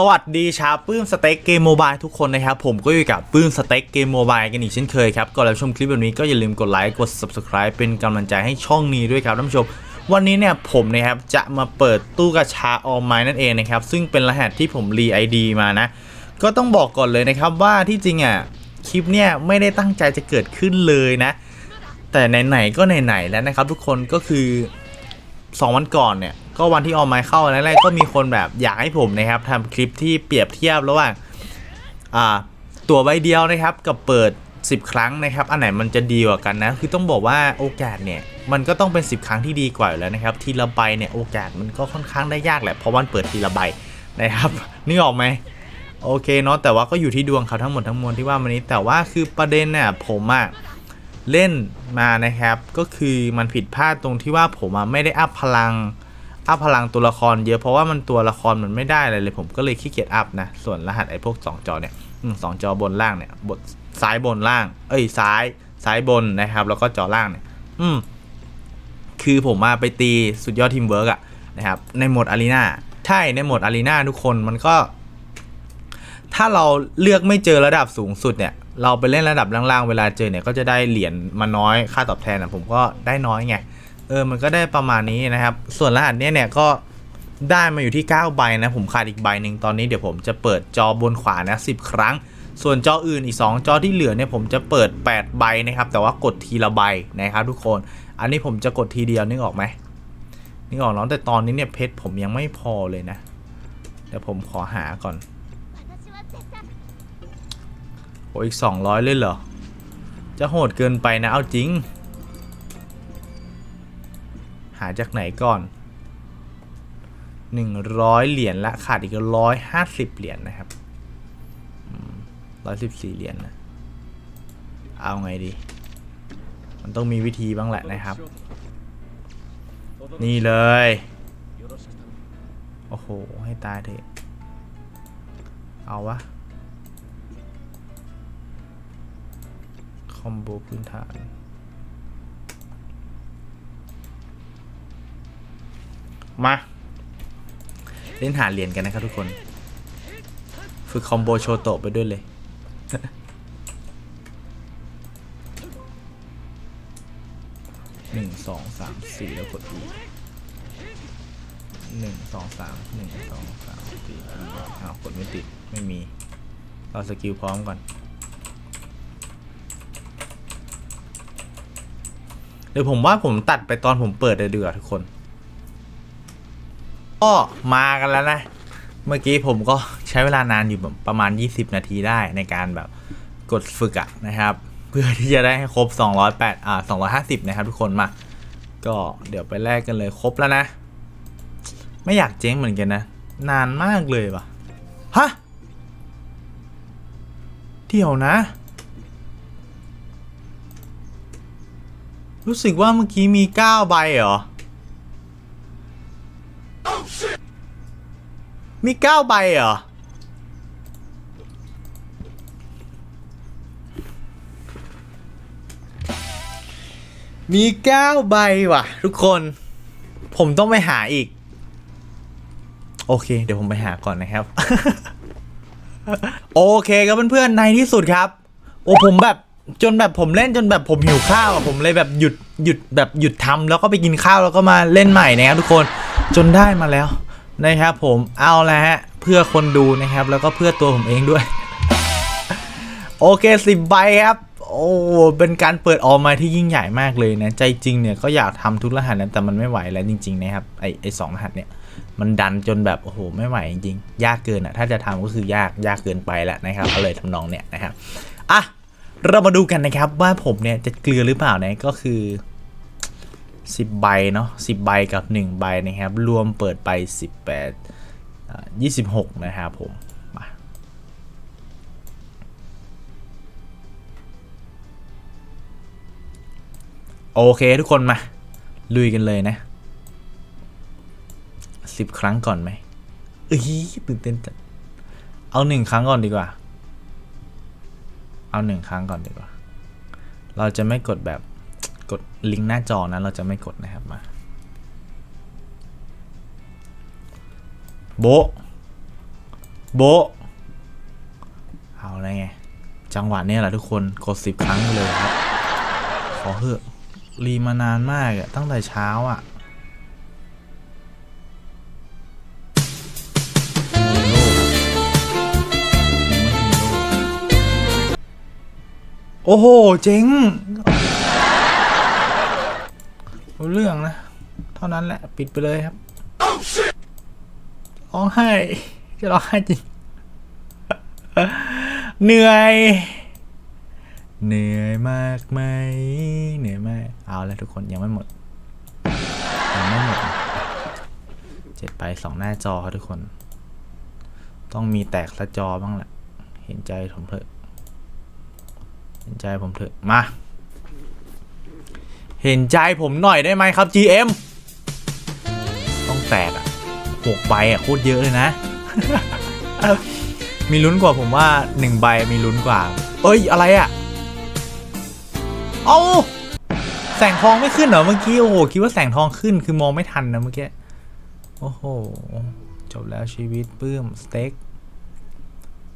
สวัสดีชาวปื้มสเต็กเกมโมบายทุกคนนะครับ ผมก็อยู่กับปื้มสเต็กเกมโมบายกันอีกเช่นเคยครับก่อนรับชมคลิปแบบนี้ก็อย่าลืมกดไลค์กด subscribe เป็นกำลังใจให้ช่องนี้ด้วยครับท่านผู้ชม วันนี้เนี่ยผมนะครับจะมาเปิดตู้กระชาออมไม้นั่นเองนะครับ ซึ่งเป็นรหัสที่ผมรีไอดีมานะ ก็ต้องบอกก่อนเลยนะครับว่าที่จริงอะคลิปเนี่ยไม่ได้ตั้งใจจะเกิดขึ้นเลยนะ แต่ไหนๆก็ไหนๆแล้วนะครับทุกคนก็คือ 2 วันก่อนเนี่ย ก็วันที่ออกไม้เข้าแรกๆก็มีคนแบบอยากให้ผมนะครับทำคลิปที่เปรียบเทียบระหว่างตัวใบเดียวนะครับกับเปิด 10 ครั้งนะครับ อันไหนมันจะดีกว่ากันนะ คือต้องบอกว่าโอกาสเนี่ยมันก็ต้องเป็น 10 ครั้งที่ดีกว่าอยู่แล้วนะครับ ทีละใบเนี่ยโอกาสมันก็ค่อนข้างได้ยากแหละเพราะวันเปิดทีละใบนะครับนึกออกไหมโอเคเนาะแต่ว่าก็อยู่ที่ดวงเขาทั้งหมดทั้งมวลที่ว่ามานี้แต่ว่าคือประเด็นเนี่ยผมอะเล่นมานะครับ ก็คือมันผิดพลาดตรงที่ว่าผมอะไม่ได้อัพพลัง อัพพลังตัวละครเยอะเพราะว่ามันตัวละครมันไม่ได้อะไรเลย ผมก็เลยขี้เกียจอัพนะ ส่วนรหัสไอ้พวก 2 จอเนี่ยอืมสองจอบนล่างเนี่ยบซ้ายบนล่าง เอ้ยซ้ายซ้ายบนนะครับ แล้วก็จอล่างเนี่ย อืมคือผมมาไปตีสุดยอดทีมเวิร์กอะนะครับ ในโหมดอารีนาใช่ในโหมดอารีนาทุกคนมันก็ ถ้าเราเลือกไม่เจอระดับสูงสุดเนี่ย เราไปเล่นระดับล่างๆ เวลาเจอเนี่ยก็จะได้เหรียญมาน้อยค่าตอบแทนอะผมก็ได้น้อยไง เออมันก็ได้ประมาณนี้นะครับ ส่วนรหัสเนี้ยเนี่ยก็ได้มาอยู่ที่ 9 ใบนะ ผมขาดอีกใบหนึ่งตอนนี้เดี๋ยวผมจะเปิดจอบนขวานะ10 ครั้ง ส่วนจออื่นอีก 2 จอที่เหลือเนี่ยผมจะเปิด 8 ใบนะครับ แต่ว่ากดทีละใบนะครับทุกคน อันนี้ผมจะกดทีเดียวนึกออกไหมนึกออกเนาะแต่ตอนนี้เนี่ยเพชรผมยังไม่พอเลยนะเดี๋ยวผมขอหาก่อนโอ้อีก 200 เลยเหรอ จะโหดเกินไปนะเอาจริงาจากไหนก่อน 100 เหรียญละขาดอีก 150 เหรียญนะครับอืม114 เหรียญนะ เอาไงดี มันต้องมีวิธีบ้างแหละนะครับ นี่เลย โอ้โห ให้ตายเถอะ เอาวะ คอมโบพื้นฐาน มา เล่นหาเหรียญกันนะครับทุกคน ฝึกคอมโบโชโตไปด้วยเลย หนึ่งสองสามสี่แล้วกด E หนึ่งสองสามหนึ่งสองสามสี่อ้าวกดไม่ติด ไม่มี เราสกิลพร้อมก่อนเดี๋ยวผมว่าผมตัดไปตอนผมเปิดเลยดีกว่าทุกคน ก็มากันแล้วนะ เมื่อกี้ผมก็ใช้เวลานานอยู่แบบประมาณ 20 นาทีได้ในการแบบกดฝึกอะนะครับ เพื่อที่จะได้ให้ครบ 208อ่า250 นะครับทุกคนมา ก็เดี๋ยวไปแลกกันเลยครบแล้วนะ ไม่อยากเจ๊งเหมือนกันนะ นานมากเลยว่ะฮะเดี๋ยวนะ รู้สึกว่าเมื่อกี้มี 9 ใบเหรอ มี9ใบเหรอ มี9ใบว่ะ ทุกคน ผมต้องไปหาอีก โอเค เดี๋ยวผมไปหาก่อนนะครับ โอเคครับเพื่อนๆในที่สุดครับ โอ้ผมแบบจนแบบผมเล่นจนแบบผมหิวข้าวผมเลยแบบหยุดหยุดแบบหยุดทำแล้วก็ไปกินข้าวแล้วก็มาเล่นใหม่นะครับทุกคนจนได้มาแล้ว นะครับผมเอาละฮะเพื่อคนดูนะครับ แล้วก็เพื่อตัวผมเองด้วย โอเคสิบใบครับโอ้เป็นการเปิดออกมาที่ยิ่งใหญ่มากเลยนะ ใจจริงเนี่ยก็อยากทำทุกรหัสนะแต่มันไม่ไหวแล้วจริงๆนะครับไอไอสองรหัสเนี่ยมันดันจนแบบโอ้โหไม่ไหวจริงๆ ยากเกินอะถ้าจะทำก็คือยากยากเกินไปแล้วนะครับเอาเลยทำนองเนี่ยนะครับอะเรามาดูกันนะครับว่าผมเนี่ยจะเกลือหรือเปล่านะก็คือ 10 ใบเนาะ10 ใบกับ 1 ใบนะครับ รวมเปิดไป 18อ่า26 นะครับผมมาโอเคทุกคนมา ลุยกันเลยนะ 10 ครั้งก่อนไหมเอ้ยตื่นเต้นจังเอาหนึ่งครั้งก่อนดีกว่า เอาหนึ่งครั้งก่อนดีกว่า เราจะไม่กดแบบ กดลิงก์หน้าจอนั้นเราจะไม่กดนะครับมาโบโบเอาอะไรไง จังหวะนี้แหละทุกคนกดสิบครั้งเลยครับ ขอเถอะรีมานานมากอะตั้งแต่เช้าอะโอ้โห เจ๋ง รู้เรื่องนะ เท่านั้นแหละ ปิดไปเลยครับร้องไห้ จะร้องไห้จริง เหนื่อย เหนื่อยมากไหม เหนื่อยมากเอาแล้วทุกคนยังไม่หมด ยังไม่หมด เจ็ดไปสองหน้าจอครับทุกคน ต้องมีแตกละจอบ้างแหละ เห็นใจผมเถอะ เห็นใจผมเถอะ มา เห็นใจผมหน่อยได้ไหมครับ GM ต้องแตกอะหกใบอะโคตรเยอะเลยนะ มีลุ้นกว่าผมว่าหนึ่งใบมีลุ้นกว่า เอ้ยอะไรอะ เอาแสงทองไม่ขึ้นเหรอเมื่อกี้ โอ้โห คิดว่าแสงทองขึ้นคือมองไม่ทันนะเมื่อกี้ โอ้โห จบแล้วชีวิตปื้ม สเต็ก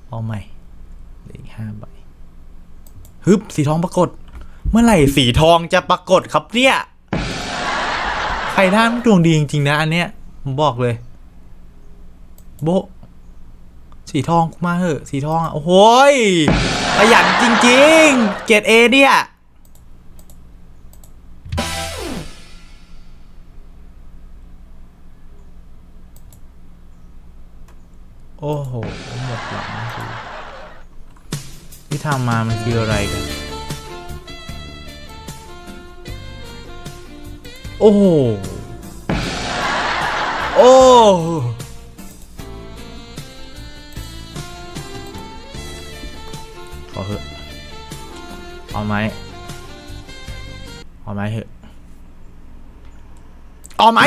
เอาใหม่เหลืออีกห้าใบฮึบสีทองปรากฏ เมื่อไหร่สีทองจะปรากฏครับเนี่ยใครท่านดวงดีจริงๆนะอันเนี้ยผมบอกเลย โบสีทองมาเหอะสีทองอะโอ้โหขยันจริงๆ เกรดเอเนี่ยโอ้โหหมดหลังที่ทำมามันคืออะไรกัน โอ้โหโอ้ขอเถอะเอาไหมเอาไหมเถอะเอาไหม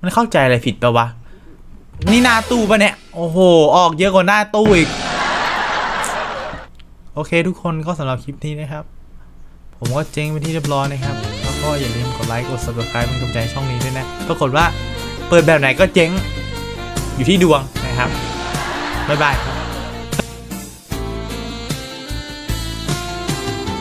มันเข้าใจอะไรผิดปะวะ นี่หน้าตู้ปะเนี่ย โอ้โห ออกเยอะกว่าหน้าตู้อีก โอเคทุกคนก็สำหรับคลิปนี้นะครับ ผมก็เจ๊งไปนที่เรียบร้อยนะครับ แล้วก็อย่าลืมกดไลค์กด subscribe เป็นกำลังใจช่องนี้ด้วยนะ ปรากฏว่าเปิดแบบไหนก็เจ๊งอยู่ที่ดวงนะครับ บ๊ายบายครับ